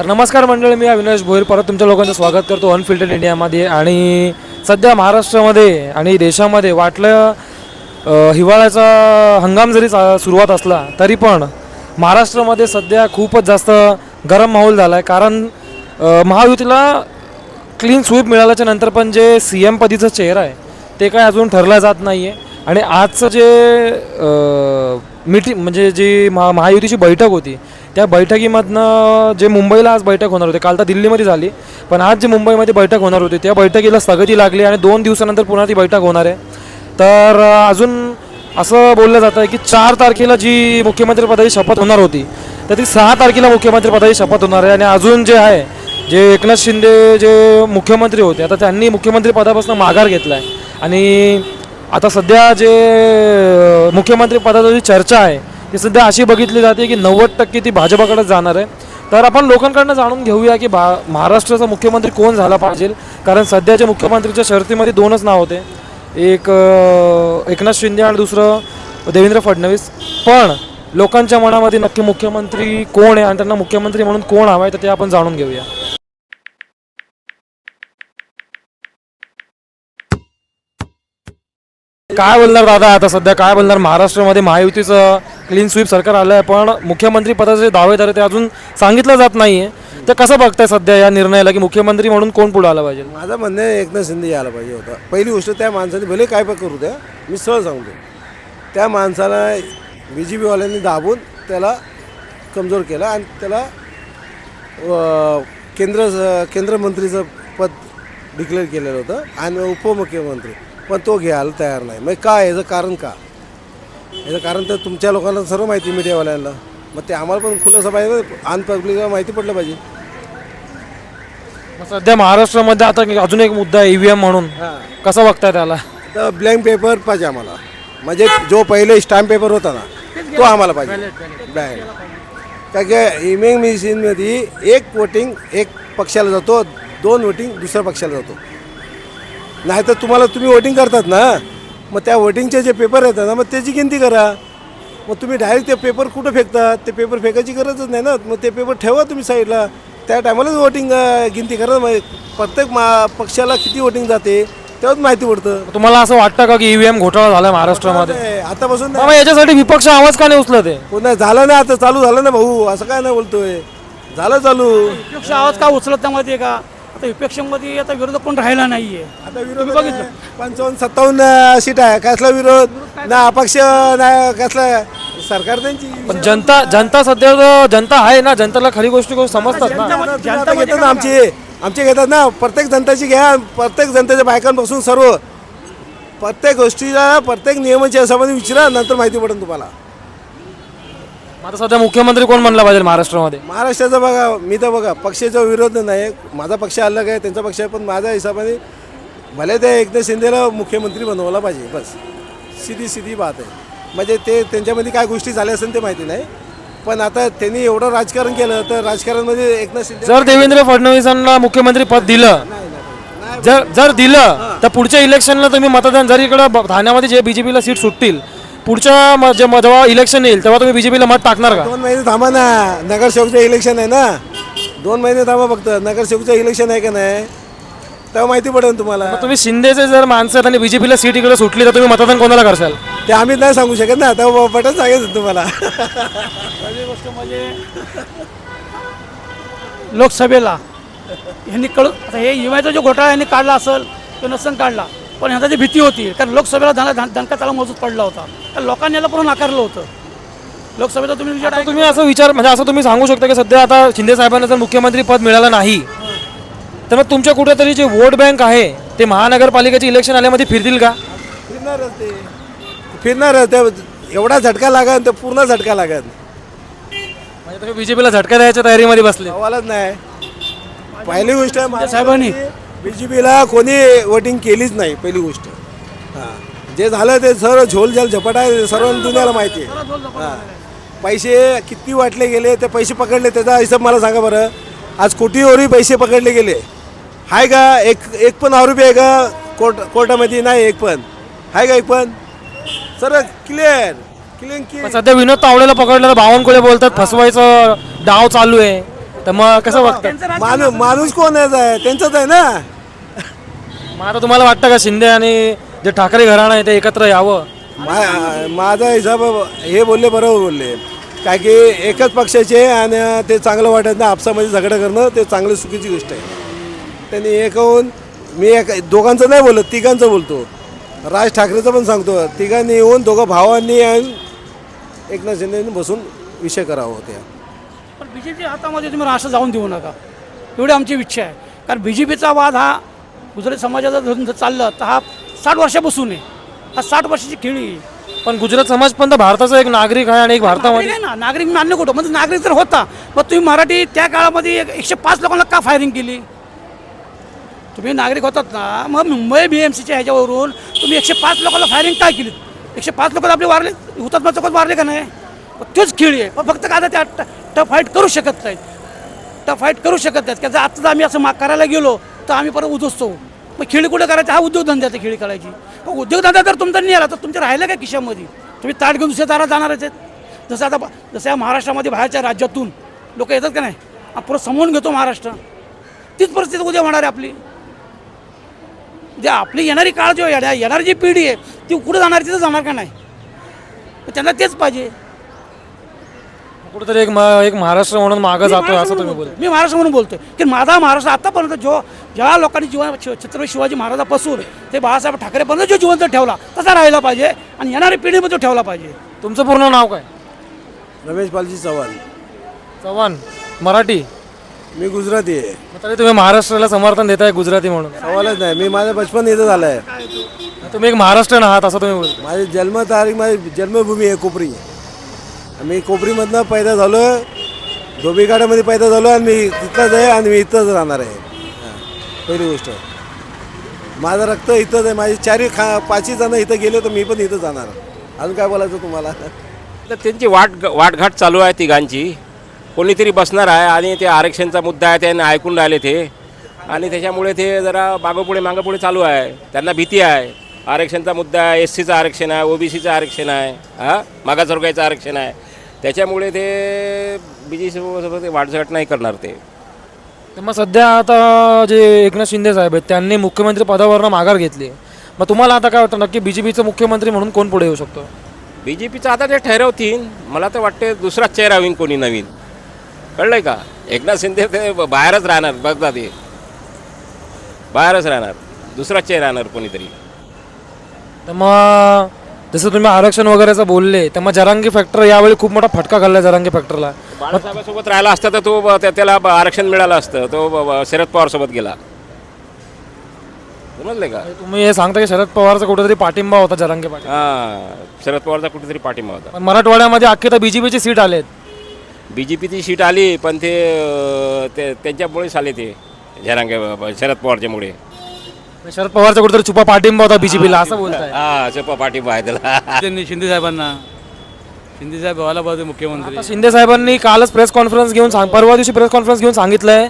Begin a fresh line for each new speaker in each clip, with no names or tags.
तर नमस्कार मंडळी मी अविनाश भोईर. परत तुमच्या लोकांचं स्वागत करतो अनफिल्टर्ड इंडियामध्ये आणि सध्या महाराष्ट्रामध्ये आणि देशामध्ये वाटलं हिवाळ्याचा हंगाम जरी सुरुवात असला तरी पण महाराष्ट्रामध्ये सध्या खूपच जास्त गरम माहोल झाला आहे कारण महायुतीला क्लीन स्वीप मिळाल्याच्या नंतर पण जे सी एम पदीचा चेहरा आहे ते काय अजून ठरला जात नाही आहे आणि आजचं जे मिटिंग म्हणजे जी महा महायुतीची बैठक होती त्या बैठकीमधनं जे मुंबईला आज बैठक होणार होती काल तर दिल्लीमध्ये झाली पण आज जी मुंबईमध्ये बैठक होणार होती त्या बैठकीला स्थगिती लागली आणि दोन दिवसानंतर पुन्हा ती बैठक होणार आहे. तर अजून असं बोललं जातं आहे की चार तारखेला जी मुख्यमंत्रीपदाची शपथ होणार होती तर ती सहा तारखेला मुख्यमंत्रीपदाची शपथ होणार आहे आणि अजून जे आहे जे एकनाथ शिंदे जे मुख्यमंत्री होते आता त्यांनी मुख्यमंत्री पदापासून माघार घेतला आहे. आणि आता सध्या जे मुख्यमंत्रीपदाची मुख्यमंत्री पदाची जी चर्चा आहे ती सध्या अशी बघितली जाते की नव्वद टक्के ती भाजपाकडे जाणार आहे. तर आपण लोकांकडनं जाणून घेऊया की भा महाराष्ट्राचा मुख्यमंत्री कोण झाला पाहिजे? कारण सध्याच्या मुख्यमंत्रीच्या शर्तीमध्ये दोनच नाव होते. एक एकनाथ शिंदे आणि दुसरं देवेंद्र फडणवीस. पण लोकांच्या मनामध्ये नक्की मुख्यमंत्री कोण आहे आणि त्यांना मुख्यमंत्री म्हणून कोण हवा आहे तर ते आपण जाणून घेऊया. काय बोलणार दादा आता सध्या? काय बोलणार? महाराष्ट्रामध्ये महायुतीचं क्लीन स्वीप सरकार आलं आहे पण मुख्यमंत्री पदाचे दावेदार आहे ते अजून सांगितलं जात नाही आहे तर कसं बघताय सध्या या निर्णयाला की मुख्यमंत्री म्हणून कोण पुढे आलं पाहिजे?
माझं म्हणणं आहे एकनाथ शिंदे यायला पाहिजे होता. पहिली गोष्ट त्या माणसाने भले काय पण करू द्या मी सहज सांगतो. त्या माणसाला बी जे पीवाल्यांनी दाबून त्याला कमजोर केला आणि त्याला केंद्र केंद्रमंत्रीचं पद डिक्लेअर केलेलं होतं आणि उपमुख्यमंत्री. पण तो घ्यायला तयार नाही. मग काय याचं कारण का? याचं कारण तर तुमच्या लोकांना सर्व माहिती मीडियावाल्यांना. मग ते आम्हाला पण खुलं पाहिजे आन पब्लिकला माहिती पडलं पाहिजे.
मग सध्या महाराष्ट्रामध्ये आता अजून एक मुद्दा आहे ईव्हीएम म्हणून.
हां.
कसं बघताय त्याला?
तर ब्लँक पेपर पाहिजे आम्हाला. म्हणजे जो पहिले स्टॅम्प पेपर होता ना तो आम्हाला पाहिजे. बँक का की इमेंग मशीनमध्ये एक वोटिंग एक पक्षाला जातो दोन वोटिंग दुसऱ्या पक्षाला जातो. नाही तर तुम्हाला तुम्ही वोटिंग करतात ना? मग त्या वोटिंगचे जे पेपर येतात ना मग त्याची गिनती करा. मग तुम्ही डायरेक्ट ते पेपर कुठं फेकतात ते पेपर फेकायची गरजच नाही ना. मग ते पेपर ठेवा तुम्ही साईडला त्या टायमालाच वोटिंग गिनती करा. मग प्रत्येक मा पक्षाला किती वोटिंग जाते तेव्हाच माहिती पडतं.
तुम्हाला असं वाटतं का की ईव्हीएम घोटाळा झाला महाराष्ट्रामध्ये?
नाही, आतापासून नाही.
मग याच्यासाठी विपक्ष आवाज का नाही उचलत आहे?
झालं ना आता चालू झालं ना भाऊ. असं काय नाही बोलतोय. झालं चालू.
विपक्ष आवाज का उचलत नाही माहिती आहे का? आता विपक्षामध्ये आता विरोधक कोण राहिला नाहीये.
आता विरोध बघितलं? पंचावन्न सत्तावन्न सीट आहे. कसला विरोध? ना अपक्ष ना कसला? सरकार त्यांची.
पण जनता जनता सध्या तर- जनता आहे ना जनताला खरी गोष्टी गोष्ट समजतात ना.
जनता जनता घेतात ना आमची. आमची घेतात ना प्रत्येक जनतेची घ्या प्रत्येक जनतेच्या बायकांपासून सर्व. प्रत्येक गोष्टीला प्रत्येक नियमाची याच्यामध्ये विचारा नंतर माहिती पडेल तुम्हाला.
मग आता सध्या मुख्यमंत्री कोण म्हणला पाहिजे महाराष्ट्रामध्ये?
महाराष्ट्राचा बघा मी तर बघा पक्षाचा विरोध नाही. माझा पक्ष अलग आहे त्यांचा पक्ष आहे पण माझ्या हिशोबाने भले त्या एकनाथ शिंदेला मुख्यमंत्री बनवला पाहिजे बस. सीधी सीधी बात आहे. म्हणजे ते त्यांच्यामध्ये काय गोष्टी झाल्या असेल ते माहिती नाही. पण आता त्यांनी एवढं राजकारण केलं तर राजकारणामध्ये एकनाथ शिंदे
जर देवेंद्र फडणवीसांना मुख्यमंत्री पद दिलं जर जर दिलं तर पुढच्या इलेक्शनला तुम्ही मतदान जर इकडं ब- ठाण्यामध्ये जे बीजेपीला सीट सुटतील पुढच्या म- जे म- जेव्हा इलेक्शन येईल तेव्हा तुम्ही बीजेपीला मत टाकणार का?
दोन महिने थांबा ना. नगरसेवकचं इलेक्शन आहे ना. दोन महिने थांबा फक्त. नगरसेवकचं इलेक्शन आहे का नाही? तेव्हा माहिती पडेल तुम्हाला.
तुम्ही शिंदेचे जर माणसं आहेत आणि बीजेपीला सीट इकडे सुटली तर तुम्ही मतदान कोणाला करशाल?
ते आम्ही नाही सांगू शकत ना. तेव्हा पटच सांगायचं तुम्हाला.
म्हणजे लोकसभेला ह्यांनी कळू आता हे युवाचा जो घोटाळा यांनी काढला असेल तो नसन काढला. पण ह्याचा ती भीती होती कारण लोकसभेला धन धन- दणका त्याला मजबूत पडला होता. तर लोकांनी याला पूर्ण नाकारलं होतं. लोकसभेचा तुम्ही विचार
आता तुम्ही असं विचार म्हणजे असं तुम्ही सांगू शकता की सध्या आता शिंदे साहेबांना जर मुख्यमंत्री पद मिळालं नाही तर मग तुमच्या कुठेतरी जे वोट बँक आहे ते महानगरपालिकेचे इलेक्शन आल्यामध्ये फिरतील का?
फिरणारच ते. फिरणारच ते. एवढा झटका लागत तर पूर्ण झटका लागत
म्हणजे तुम्ही बीजेपीला झटका द्यायच्या तयारीमध्ये बसले.
सवालच नाही. पहिली गोष्ट
साहेबांनी.
बी जे पीला कोणी वोटिंग केलीच नाही पहिली गोष्ट. हां. जे झालं ते सर्व झोल झाल झपट आहे सर्व दुनियाला माहिती आहे. हां. पैसे किती वाटले गेले ते पैसे पकडले त्याचा हिशोब मला सांगा बरं. आज कोटीवरही पैसे पकडले गेले. आहे का एक एक पण आरोपी आहे का? कोर्ट कोर्टामध्ये नाही एक पण. आहे का एक पण? सर क्लिअर क्लिअर
सध्या विनोद तावडेला पकडलं तर बावनकुळे बोलतात फसवायचं डाव चालू आहे. तर मग कसं
राजकारण
माणूस माणूस कोण आहे त्यांचंच आहे ना?
मग आता तुम्हाला वाटतं का शिंदे आणि जे ठाकरे घराणं आहे ते एकत्र यावं?
मा माझा हिसाब हे बोलले बरोबर बोलले. काय की एकच पक्षाचे आणि ते चांगलं वाटत नाही आपसामध्ये झगडं करणं ते चांगलं चुकीची गोष्ट आहे. त्यांनी एक होऊन मी एक दोघांचं नाही बोलत तिघांचं बोलतो. राज ठाकरेचं पण सांगतो. तिघांनी येऊन दोघं भावांनी आणि एकनाथ शिंदेनी बसून विषय करावा होत्या.
पण बी जे पी हातामध्ये तुम्ही राष्ट्र जाऊन देऊ नका. एवढी आमची इच्छा आहे. कारण बी जे पीचा वाद हा गुजराती समाजाचा धरून जर चाललं तर हा साठ वर्षापासून आहे. हा साठ वर्षाची खेळी आहे.
पण गुजरात समाज पण तर भारताचा एक नागरिक आहे आणि एक भारतामध्ये
नागरिक आहे ना. नागरिक मान्य कुठं म्हणजे नागरिक तर होता. मग तुम्ही मराठी त्या काळामध्ये एक- एकशे पाच लोकांना का फायरिंग केली? तुम्ही नागरिक होतात ना. मग मुंबई बी एम सीच्या ह्याच्यावरून तुम्ही एकशे पाच लोकांना फायरिंग काय केली एकशे पाच लोक आपले वारले हुतात्मा चौकात वारले का नाही? तोच खेळी आहे. पण फक्त काय त्या टफ फाईट करू शकत नाहीत टफ फाईट करू शकत नाहीत की जर आता जर आम्ही असं मा करायला गेलो तर आम्ही परत उद्ध्वस्त होऊ मग खेळी कुठं करायचं? हा उद्योगधंद्याचा खेळी करायची. मग उद्योगधंदा जर तुमचा नाही आला तर तुमच्या राहिलं काय खिशामध्ये? तुम्ही ताट घेऊन दुसऱ्या दारात जाणारच आहेत. जसं आता जसं या महाराष्ट्रामध्ये बाहेरच्या राज्यातून लोक येतात का नाही? आपण पुरं घेतो महाराष्ट्र. तीच परिस्थिती उद्या होणार आहे आपली. जे आपली येणारी काळ जो येणार येणारी जी पिढी आहे ती कुठं जाणार तिथं जाणार का नाही? त्यांना तेच पाहिजे.
कुठेतरी एक म- एक महाराष्ट्र म्हणून मागं जातोय
महाराष्ट्र
असं तुम्ही
म्हणून
बोल
बोलतोय. मी महाराष्ट्र म्हणून बोलतोय. की माझा महाराष्ट्र आतापर्यंत जो ज्या लोकांनी जीवन छत्रपती शिवाजी महाराजापासून ते बाळासाहेब ठाकरेपर्यंत जो जिवंत ठेवला तसा राहायला पाहिजे आणि येणाऱ्या पिढीमध्ये तो ठेवला पाहिजे.
तुमचं पूर्ण नाव काय?
रमेश पालजी चव्हाण.
चव्हाण. मराठी?
मी गुजराती आहे.
मग तरी तुम्ही महाराष्ट्राला समर्थन देताय गुजराती म्हणून.
सवालच नाही. मी माझं बचपन इथं झालं आहे
तुम्ही एक महाराष्ट्रीयन आहात असं तुम्ही बोलता
माझी जन्मतारीख माझी जन्मभूमी आहे कोपरी. मी कोपरीमधनं पैदा झालो धोबीघाटामध्ये पैदा झालो आणि मी तिथंच आहे आणि मी इथंच राहणार आहे. हां, पहिली गोष्ट. माझं रक्त इथंच आहे. माझी चारही खा पाचही जणं इथं गेले तर मी पण इथं जाणार अजून काय बोलायचं तुम्हाला?
तर त्यांची वाट वाटघाट चालू आहे तिघांची. कोणीतरी बसणार आहे आणि ते आरक्षणचा मुद्दा आहे त्यांनी ऐकून राहिले ते. आणि त्याच्यामुळे ते जरा मागोपुढे मागोपुढे चालू आहे. त्यांना भीती आहे. आरक्षणचा मुद्दा आहे एस सीचं आरक्षण आहे ओबीसीचं आरक्षण आहे. हां? मागासवर्गाचं आरक्षण आहे. त्याच्यामुळे ते बी जे सोबत वाटघाट नाही करणार ते.
तर मग सध्या आता जे एकनाथ शिंदे साहेब आहेत त्यांनी मुख्यमंत्री पदावरनं माघार घेतली. मग तुम्हाला आता काय वाटतं? नक्की बी जे पीचं मुख्यमंत्री म्हणून कोण पुढे येऊ शकतो?
बी जे पीचं आता ते ठरवतील मला तर वाटते दुसराच चेहरा होईन कोणी नवीन. कळलंय का? एकनाथ शिंदे ते बाहेरच राहणार बघता ते. बाहेरच राहणार दुसराच चेहरा राहणार कोणीतरी.
तर मग जसं तुम्ही आरक्षण वगैरेचं बोलले तर मग जरांगी फॅक्टर यावेळी खूप मोठा फटका घालला जरांगी फॅक्टरला
बाळासाहेबासोबत राहिला असता तर तो त्या- त्याला आरक्षण मिळालं असतं. तो ब- ब- शरद पवार सोबत गेला. समजले का?
तुम्ही हे सांगता की शरद पवारचा कुठेतरी पाठिंबा होता जरांगे पाटील.
हां शरद पवारचा कुठेतरी पाठिंबा होता.
पण मराठवाड्यामध्ये अख्खी तर बीजेपीची सीट आलेत.
बी जे पीची सीट आली पण ते अं, ते त्यांच्यामुळेच आले ते जरांगे शरद पवारच्यामुळे.
शरद पवारचा कुठेतरी छुपा पाठिंबा होता बीजेपीला असं बोलताय.
हा सोपा पाठिंबा आहे त्याला.
त्यांनी शिंदे साहेबांना. शिंदे साहेब व्हायला पाहिजे मुख्यमंत्री.
आता शिंदे साहेबांनी कालच प्रेस कॉन्फरन्स घेऊन सांग परवा दिवशी प्रेस कॉन्फरन्स घेऊन सांगितलंय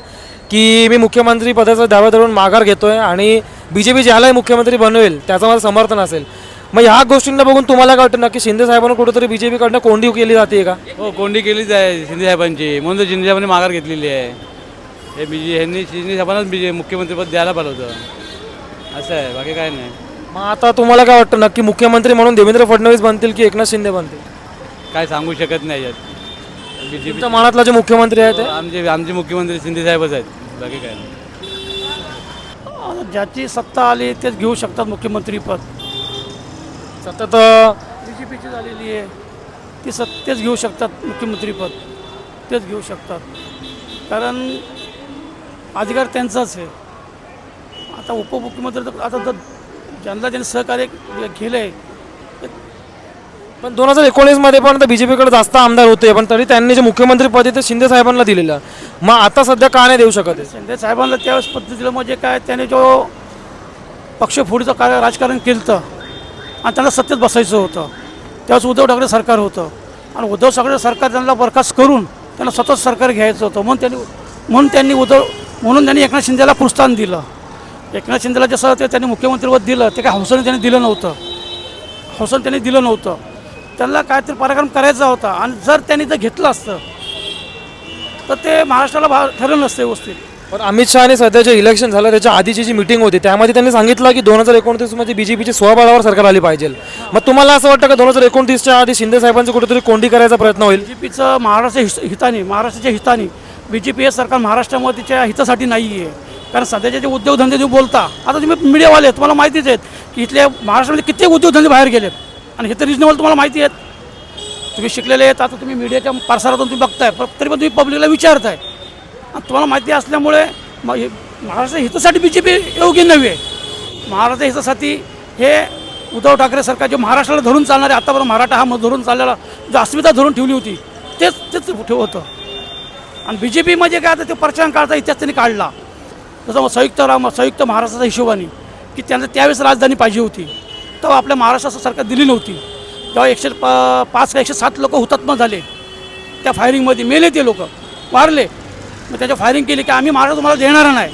की मी मुख्यमंत्री पदाचा दावा धरून माघार घेतोय आणि बीजेपी ज्यालाही मुख्यमंत्री बनवेल त्याचं माझं समर्थन असेल. मग ह्या गोष्टींना बघून तुम्हाला काय वाटतं? नक्की शिंदे साहेबांना कुठेतरी बीजेपीकडनं कोंडी केली जाते का?
हो कोंडी केलीच आहे शिंदे साहेबांची. म्हणून तर शिंदे साहेबांनी माघार घेतलेली आहे. हे बीजे ह्यांनी शिंदे साहेबांनाच बीजे मुख्यमंत्रीपद द्यायला पाहिजे होतं. असं आहे बाकी काय नाही.
मग आता तुम्हाला काय वाटतं नक्की मुख्यमंत्री म्हणून देवेंद्र फडणवीस बनतील की एकनाथ शिंदे बनतील?
काय सांगू शकत नाही यात. बी जे
तुमच्या मनातला जे मुख्यमंत्री आहे ते?
आमचे आमचे मुख्यमंत्री शिंदे साहेबच आहेत बाकी काय नाही.
ज्याची सत्ता आली तेच घेऊ शकतात मुख्यमंत्रीपद
सतत
बी जे पीची झालेली आहे ती सत तेच घेऊ शकतात मुख्यमंत्रीपद तेच घेऊ शकतात. कारण अधिकार त्यांचाच आहे. आता उपमुख्यमंत्री तर आता जर ज्यांना त्यांनी सहकार्य केलं आहे
पण दोन हजार एकोणीसमध्ये पण बीजेपीकडे जास्त आमदार होते पण तरी त्यांनी जे मुख्यमंत्री पद आहे ते शिंदे साहेबांना दिलेलं. मग आता सध्या का नाही देऊ शकत?
शिंदे साहेबांना त्यावेळेस पद्धतीला म्हणजे काय त्याने जो पक्षफोडीचं कार्य राजकारण केलं होतं आणि त्यांना सत्तेत बसायचं होतं. त्यावेळेस उद्धव ठाकरे सरकार होतं. आणि उद्धव ठाकरे सरकार त्यांना बरखास्त करून त्यांना सतत सरकार घ्यायचं होतं. म्हणून त्यांनी म्हणून त्यांनी उद्धव म्हणून त्यांनी एकनाथ शिंदेला प्रोत्साहन दिलं. एकनाथ शिंदेला जसं ते त्यांनी मुख्यमंत्रीपद दिलं ते काय हौसाने त्यांनी दिलं नव्हतं. हौसाने त्यांनी दिलं नव्हतं. त्यांना काहीतरी पराक्रम करायचा होता आणि जर त्यांनी जर घेतलं असतं तर ते महाराष्ट्राला भा ठरलं नसतं व्यवस्थित.
पण अमित शहाने सध्या जे इलेक्शन झालं त्याच्या आधीची जी मिटिंग होती त्यामध्ये त्यांनी सांगितलं की दोन हजार एकोणतीसमध्ये बी जे पीची स्वबळावर सरकार आली पाहिजे. मग तुम्हाला असं वाटतं का दोन हजार एकोणतीसच्या आधी शिंदे साहेबांची कुठेतरी कोंडी करायचा प्रयत्न होईल?
बी जे पीचं महाराष्ट्र हिताने महाराष्ट्राच्या हिताने बी जे पी हे सरकार महाराष्ट्रामध्ये तिच्या हितासाठी नाही आहे कारण सध्याचे जे उद्योगधंदे तुम्ही बोलता आता तुम्ही मीडियावाले तुम्हाला माहितीच आहेत की इथल्या महाराष्ट्रामध्ये कित्येक उद्योगधंदे बाहेर गेले आणि हे तर रिजनेबल तुम्हाला माहिती आहेत. तुम्ही शिकलेले आहेत आता तुम्ही मीडियाच्या परसारातून तुम्ही बघताय पण तरी पण तुम्ही पब्लिकला विचारताय. आणि तुम्हाला माहिती असल्यामुळे हे महाराष्ट्र हितासाठी बी जे पी योग्य नव्हे आहे महाराष्ट्र हितासाठी हे उद्धव ठाकरे सरकार जे महाराष्ट्राला धरून चालणारे आतापर्यंत मराठा हा धरून चाललेला जो अस्मिता धरून ठेवली होती तेच तेच ठेव होतं. आणि बी जे पी म्हणजे काय आता ते प्रचार काळचा इतिहास त्यांनी काढला. जसं संयुक्त राम संयुक्त महाराष्ट्राच्या हिशोबाने की त्यांना त्यावेळेस राजधानी पाहिजे होती. तेव्हा आपल्या महाराष्ट्राचं सरकार दिली नव्हती. तेव्हा एकशे प पाच का एकशे सात लोक हुतात्मा झाले. त्या फायरिंगमध्ये मेले ते लोक. मारले मग त्याच्या फायरिंग केली की आम्ही महाराष्ट्र तुम्हाला देणार नाही.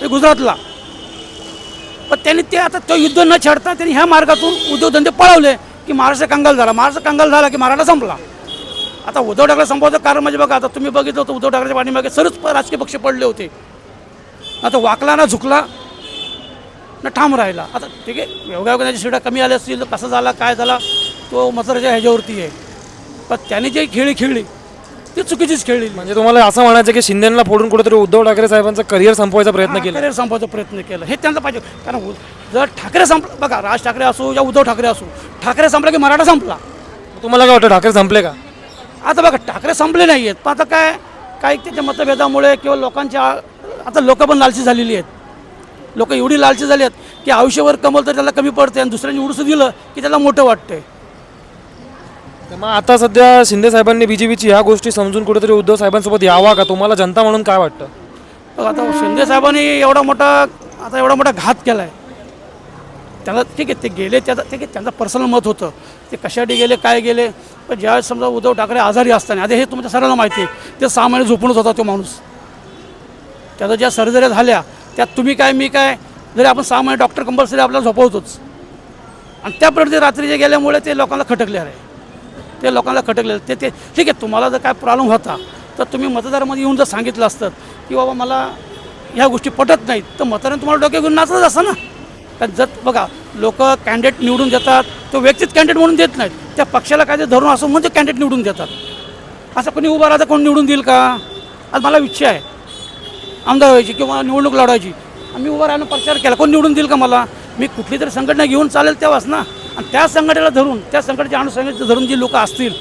ते गुजरातला. पण त्यांनी ते आता तो युद्ध न छेडता त्यांनी ह्या मार्गातून उद्योगधंदे पळवले की महाराष्ट्र कंगाल झाला. महाराष्ट्र कंगाल झाला की मराठा संपला. आता उद्धव ठाकरे संपवायचं कारण म्हणजे बघा आता तुम्ही बघितलं होतं उद्धव ठाकरेच्या पाठीमागे सर्वच राजकीय पक्ष पडले होते. आता वाकला ना झुकला ना ठाम राहिला. आता ठीक आहे योगायोगाच्या शिड्या कमी आल्या असतील कसा झाला काय झाला तो मसराच्या ह्याच्यावरती आहे. पण त्याने जे खेळी खेळली ती चुकीचीच खेळली
म्हणजे तुम्हाला असं म्हणायचं की शिंदेला फोडून कुठेतरी उद्धव ठाकरे साहेबांचं करिअर संपवायचा प्रयत्न केला.
करिअर संपवायचा प्रयत्न केला. हे त्यांना पाहिजे. कारण जर ठाकरे संपला बघा राज ठाकरे असो या उद्धव ठाकरे असो ठाकरे संपला की मराठा संपला?
तुम्हाला काय वाटतं ठाकरे संपले का?
आता बघा ठाकरे संपले नाही आहेत पण आता काय काही त्याच्या मतभेदामुळे किंवा लोकांच्या आता लोक पण लालची झालेली आहेत. लोक एवढी लालची झाली आहेत की आयुष्यभर कमवलं तर त्याला कमी पडते आणि दुसऱ्यांनी एवढंसं दिलं की त्याला मोठं वाटतंय.
तर मग आता सध्या शिंदे साहेबांनी बीजेपीची ह्या गोष्टी समजून कुठेतरी उद्धव साहेबांसोबत यावा का? तुम्हाला जनता म्हणून काय वाटतं?
बघ आता शिंदे साहेबांनी एवढा मोठा आता एवढा मोठा घात केला आहे त्याला ठीक आहे ते गेले त्याचा ठीक आहे त्यांचं पर्सनल मत होतं. ते कशासाठी गेले काय गेले? पण ज्यावेळेस समजा उद्धव ठाकरे आजारी असताना आता हे तुमच्या सर्वांना माहिती आहे ते सहा महिने झोपूनच होता तो माणूस. त्याचा ज्या सर्जऱ्या झाल्या त्यात तुम्ही काय मी काय? जरी आपण सहा महिने डॉक्टर कंपल्सरी आपल्याला झोपवतोच. आणि त्या रात्री रात्रीचे गेल्यामुळे ते लोकांना खटकले आहे. ते लोकांना खटकले ते ते ठीक आहे तुम्हाला जर काय प्रॉब्लेम होता तर तुम्ही मतदारामध्ये येऊन जर सांगितलं असतं की बाबा मला ह्या गोष्टी पटत नाहीत तर मतदारांनी तुम्हाला डोक्या घेऊन नाचत असं ना? कारण जर बघा लोक कॅन्डिडेट निवडून देतात तो व्यक्तीच कॅन्डिडेट म्हणून देत नाहीत. त्या पक्षाला काय ते धरून असं म्हणजे कॅन्डिडेट निवडून देतात. असं कोणी उभा राहता कोण निवडून देईल का? आज मला इच्छा आहे. आमदार व्हायची किंवा निवडणूक लढवायची आम्ही मी उभा राहणं प्रचार केला. कोण निवडून देईल का मला? मी कुठली तरी संघटना घेऊन चालेल तेव्हाच ना. आणि त्या संघटनेला धरून त्या संघटनेच्या अनुसंघटनेला धरून जी लोक असतील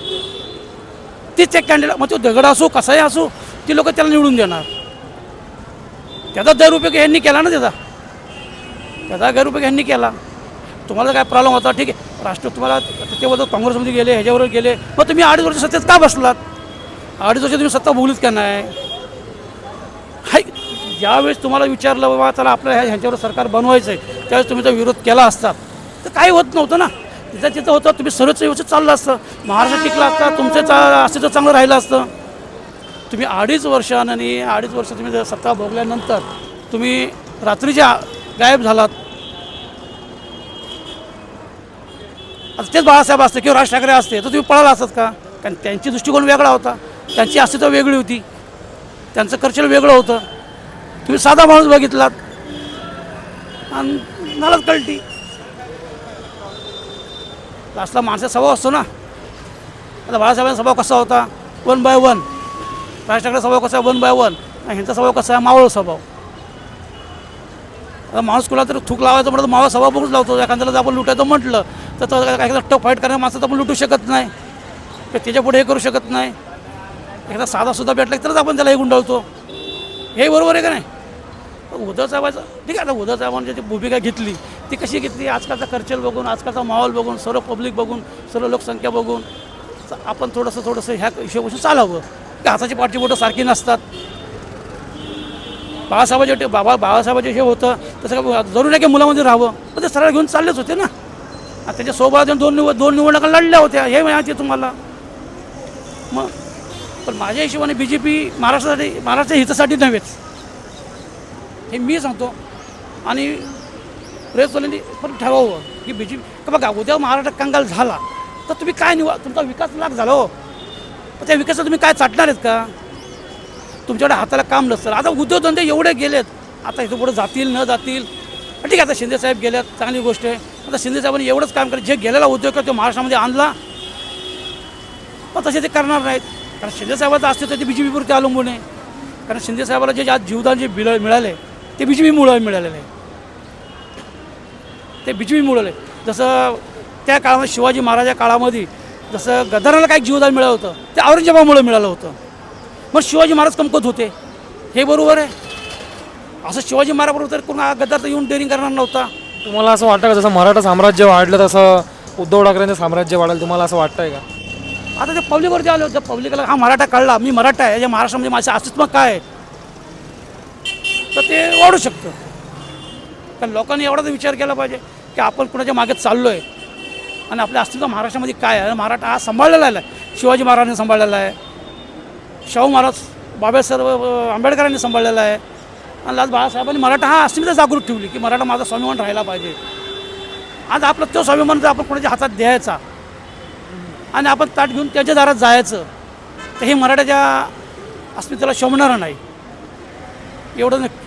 तीच एक कॅन्डिडेट मग तो दगड असो कसाही असो ती लोक त्याला निवडून देणार. त्याचा गैरउपयोग यांनी केला ना त्याचा. त्याचा गैरउपयोग यांनी केला. तुम्हाला काय प्रॉब्लेम होता? ठीक आहे. राष्ट्र तुम्हाला त्याच्याबद्दल ते काँग्रेसमध्ये गेले ह्याच्यावर गेले. मग तुम्ही अडीच वर्ष सत्तेत का बसलात? अडीच वर्ष तुम्ही सत्ता भोगलीत का नाही? ज्यावेळेस तुम्हाला विचारलं बाबा चला आपल्याला ह्या ह्यांच्यावर सरकार बनवायचं आहे त्यावेळेस तुम्ही जर विरोध केला असतात तर काही होत नव्हतं ना. तिथं तिथं होतं तुम्ही सर्वच व्यवस्थित चाललं असतं. महाराष्ट्र टिकला असता तुमचं चा अस्तित्व चांगलं राहिलं असतं. तुम्ही अडीच वर्षांनी अडीच वर्ष तुम्ही जर सत्ता भोगल्यानंतर तुम्ही रात्रीच्या गायब झालात आता तेच बाळासाहेब असते किंवा राज ठाकरे असते तर तुम्ही पळाला असतात का? कारण त्यांची दृष्टिकोन वेगळा होता. त्यांची अस्तित्व वेगळी होती. त्यांचं कर्चल वेगळं होतं. तुम्ही साधा माणूस बघितलात. आणि मलाच कळती. असला माणसाचा स्वभाव असतो ना. आता बाळासाहेबांचा स्वभाव कसा होता? One by one. Raj Thackeray स्वभाव कसा? One by one. आणि ह्यांचा स्वभाव कसा? आहे मावळ स्वभाव. आता माणूस कुला तर थूक लावायचं म्हटलं तर मावळ स्वभाव बघूच लावतो. एखाद्याला जर आपण लुटायचं म्हटलं तर एखादा टफ फाईट करणाऱ्या माणसं तर आपण लुटू शकत नाही. किंवा त्याच्या पुढे हे करू शकत नाही. एखादा साधासुद्धा भेटला तरच आपण त्याला हे गुंडाळतो. हे बरोबर आहे का नाही? उद्धव साहेबाचं ठीक आहे आता उद्धव साहेबांनी जी भूमिका घेतली ती कशी घेतली? आजकालचा खर्चल बघून आजकालचा माहोल बघून सर्व पब्लिक बघून सर्व लोकसंख्या बघून आपण थोडंसं थोडंसं ह्या हिशोबाशी चालावं. की हाताची पाठची बोटं सारखी नसतात? बाळासाहेबाचे ते बाबा बाळासाहेबाचे हे होतं तसं काय जरूर नाही की मुलामध्ये राहावं? पण ते सरळ घेऊन चाललेच होते ना. आणि त्याच्या सोबत दोन निवड दोन निवडणुका लढल्या होत्या. हे माहिती तुम्हाला. मग पण माझ्या हिशोबाने बी जे पी महाराष्ट्रासाठी महाराष्ट्राच्या हितासाठी नव्हेच. हे मी सांगतो. आणि प्रेसवाल्यांनी पण ठरवावं की बी जे पी बघा उद्या महाराष्ट्र कंगाल झाला तर तुम्ही काय निवा तुमचा विकास लाख झाला हो. पण त्या विकासात तुम्ही काय चाटणार आहेत का? तुमच्याकडे हाताला काम नसतं. आता उद्योगधंदे एवढे गेलेत आता इथं पुढे जातील न जातील. ठीक आहे आता शिंदेसाहेब गेल्यात चांगली गोष्ट आहे. आता शिंदेसाहेबांनी एवढंच काम केलं जे गेलेला उद्योग आहे तो महाराष्ट्रामध्ये आणला पण तसे ते करणार नाहीत. कारण शिंदेसाहेबाचं तर ते बी जे पीवरती अवलंबून आहे. कारण शिंदेसाहेबाला जे आज जीवदान जे बिळ मिळाले ते बी जे पीमुळं मिळालेलं. आहे ते बी जे पीमुळं जसं त्या काळामध्ये शिवाजी महाराजा काळामध्ये जसं गद्दाराला काही जीवदान मिळालं होतं ते औरंगजेबामुळं मिळालं होतं. मग शिवाजी महाराज कमकत होते. हे बरोबर आहे. असं शिवाजी महाराजाबरोबर तर कोण गद्दार तर येऊन डेअरिंग करणार नव्हता.
तुम्हाला असं वाटतं का? जसं मराठा साम्राज्य वाढलं तसं उद्धव ठाकरेंचं साम्राज्य वाढेल तुम्हाला असं वाटतंय का?
आता ते पब्लिकवरती आले होते. पब्लिकला हा मराठा कळला. मी मराठा आहे. या महाराष्ट्रामध्ये माझं अस्तित्व काय आहे? तर ते वाढू शकतं. कारण लोकांनी एवढाच विचार केला पाहिजे की आपण कुणाच्या मागे चाललो आहे आणि आपल्या अस्तित्व महाराष्ट्रामध्ये काय आहे? महाराष्ट्र मराठा हा सांभाळलेला आहे. शिवाजी महाराजांनी सांभाळलेला आहे. शाहू महाराज बाबासाहेब आंबेडकरांनी सांभाळलेला आहे. आणि आज बाळासाहेबांनी मराठा हा अस्मिता जागृत ठेवली की मराठा माझा स्वाभिमान राहिला पाहिजे. आज आपला तो स्वाभिमान जर आपण कोणाच्या हातात द्यायचा आणि आपण ताट घेऊन त्याच्या दारात जायचं तर हे मराठ्याच्या अस्मितेला शोभणारं नाही. एवढं नक्की.